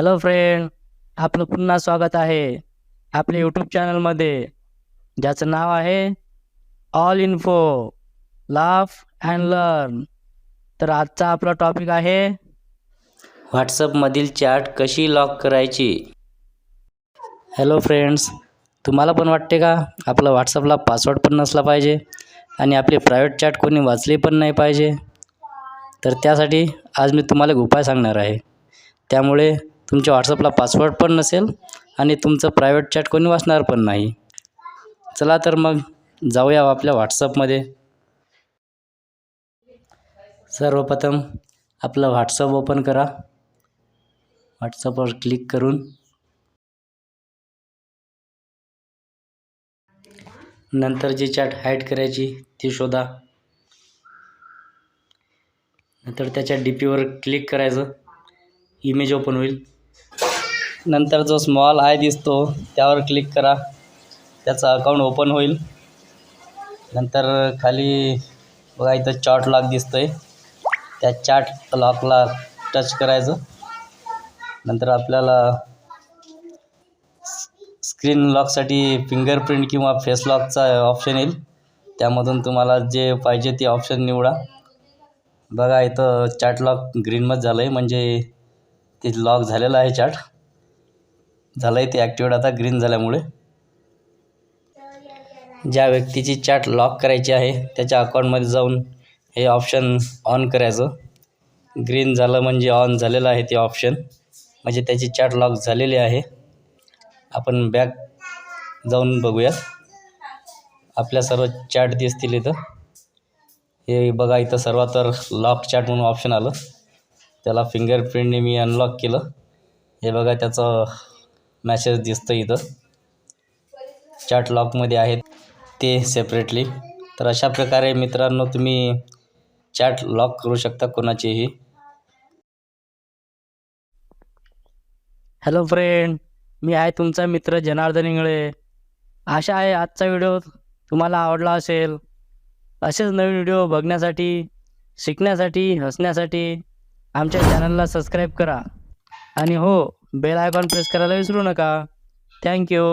Hello friend आपलं पुन्हा स्वागत आहे आपल्या यूट्यूब चॅनलमध्ये ज्याचं नाव आहे all info laugh and learn तर आजचा आपला टॉपिक आहे व्हॉट्सअपमधील चॅट कशी लॉक करायची? हॅलो फ्रेंड्स तुम्हाला पण वाटते का? आपलं व्हॉट्सअपला पासवर्ड पण नसला पाहिजे आणि आपली प्रायव्हेट चॅट कोणी वाचली पण नाही पाहिजे. तर त्यासाठी आज मी तुम्हाला एक उपाय सांगणार आहे. त्यामुळे तुमच्या व्हॉट्सअपला पासवर्ड पण नसेल आणि तुमचं प्रायव्हेट चॅट कोणी वाचणार पण नाही. चला तर मग जाऊया आपल्या व्हॉट्सअपमध्ये सर्वप्रथम आपलं व्हॉट्सअप ओपन करा. व्हॉट्सअपवर क्लिक करून. नंतर जी चॅट हाईड करायची ती शोधा. नंतर त्याच्या डी पीवर क्लिक करायचं. इमेज ओपन होईल. नंतर जो स्मॉल आय दिसतो त्यावर क्लिक करा. त्याचं अकाउंट ओपन होईल. नंतर खाली बघा इथं चार्ट लॉक दिसतं आहे त्या चार्ट लॉकला टच करायचं. नंतर आपल्याला स्क्रीन लॉकसाठी फिंगरप्रिंट किंवा फेस लॉकचा ऑप्शन येईल. त्यामधून तुम्हाला जे पाहिजे ते ऑप्शन निवडा. बघा इथं चार्ट लॉक ग्रीनमध्ये झालं आहे म्हणजे ते लॉक झालेलं आहे चार्ट झालं आहे ते ॲक्टिवेट आता ग्रीन झाल्यामुळे. ज्या व्यक्तीची चॅट लॉक करायची आहे त्याच्या अकाउंटमध्ये जाऊन हे ऑप्शन ऑन करायचं. ग्रीन झालं म्हणजे ऑन झालेलं आहे ते ऑप्शन म्हणजे त्याची चॅट लॉक झालेली आहे. आपण बॅक जाऊन बघूया आपल्या सर्व चॅट दिसतील इथं. हे बघा इथं सर्वात तर लॉक चॅट म्हणून ऑप्शन आलं. त्याला फिंगरप्रिंटने मी अनलॉक केलं. हे बघा त्याचं मॅसेज दिसतं इथं. चॅट लॉकमध्ये आहेत ते सेपरेटली तर अशा प्रकारे मित्रांनो तुम्ही चॅट लॉक करू शकता कोणाचीही. हॅलो फ्रेंड मी आहे तुमचा मित्र जनार्दन इंगळे. आशा आहे आजचा व्हिडिओ तुम्हाला आवडला असेल. असेच नवीन व्हिडिओ बघण्यासाठी शिकण्यासाठी हसण्यासाठी आमच्या चॅनलला सबस्क्राईब करा. आणि हो बेल आयकॉन प्रेस करायला विसरू नका. थँक्यू